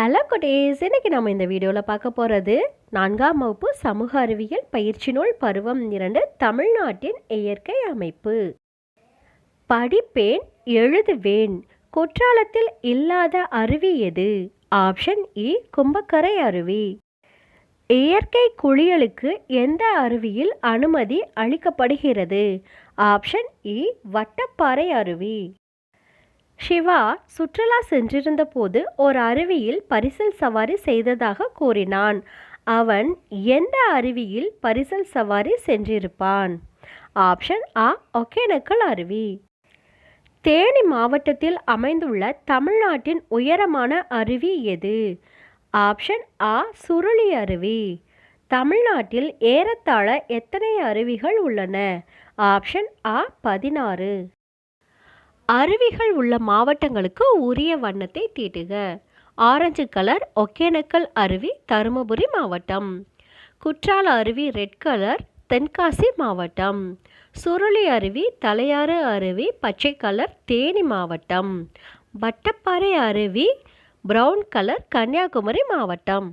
Hello குட்டீஸ். இன்னைக்கு நம்ம இந்த வீடியோவில் பார்க்க போகிறது நான்காம் வகுப்பு சமூக அறிவியல் பயிற்சி நூல் பருவம் இரண்டு தமிழ்நாட்டின் இயற்கை அமைப்பு. படிப்பேன் எழுதுவேன். குற்றாலத்தில் இல்லாத அருவி எது? ஆப்ஷன் இ கும்பக்கரை அருவி. இயற்கை குளியலுக்கு எந்த அருவியில் அனுமதி அளிக்கப்படுகிறது? ஆப்ஷன் இ வட்டப்பாறை அருவி. சிவா சுற்றுலா சென்றிருந்த போது ஒரு அருவியில் பரிசல் சவாரி செய்ததாக கூறினான். அவன் எந்த அருவியில் பரிசல் சவாரி சென்றிருப்பான்? ஆப்ஷன் ஆ ஒகேனக்கல் அருவி. தேனி மாவட்டத்தில் அமைந்துள்ள தமிழ்நாட்டின் உயரமான அருவி எது? ஆப்ஷன் ஆ சுருளி அருவி. தமிழ்நாட்டில் ஏறத்தாழ எத்தனை அருவிகள் உள்ளன? ஆப்ஷன் ஆ பதினாறு. அருவிகள் உள்ள மாவட்டங்களுக்கு உரிய வண்ணத்தை தீட்டுக. ஆரஞ்சு கலர் ஒகேனக்கல் அருவி தருமபுரி மாவட்டம். குற்றால அருவி ரெட் கலர் தென்காசி மாவட்டம். சுருளி அருவி தலையாறு அருவி பச்சை கலர் தேனி மாவட்டம். வட்டப்பாறை அருவி பிரவுன் கலர் கன்னியாகுமரி மாவட்டம்.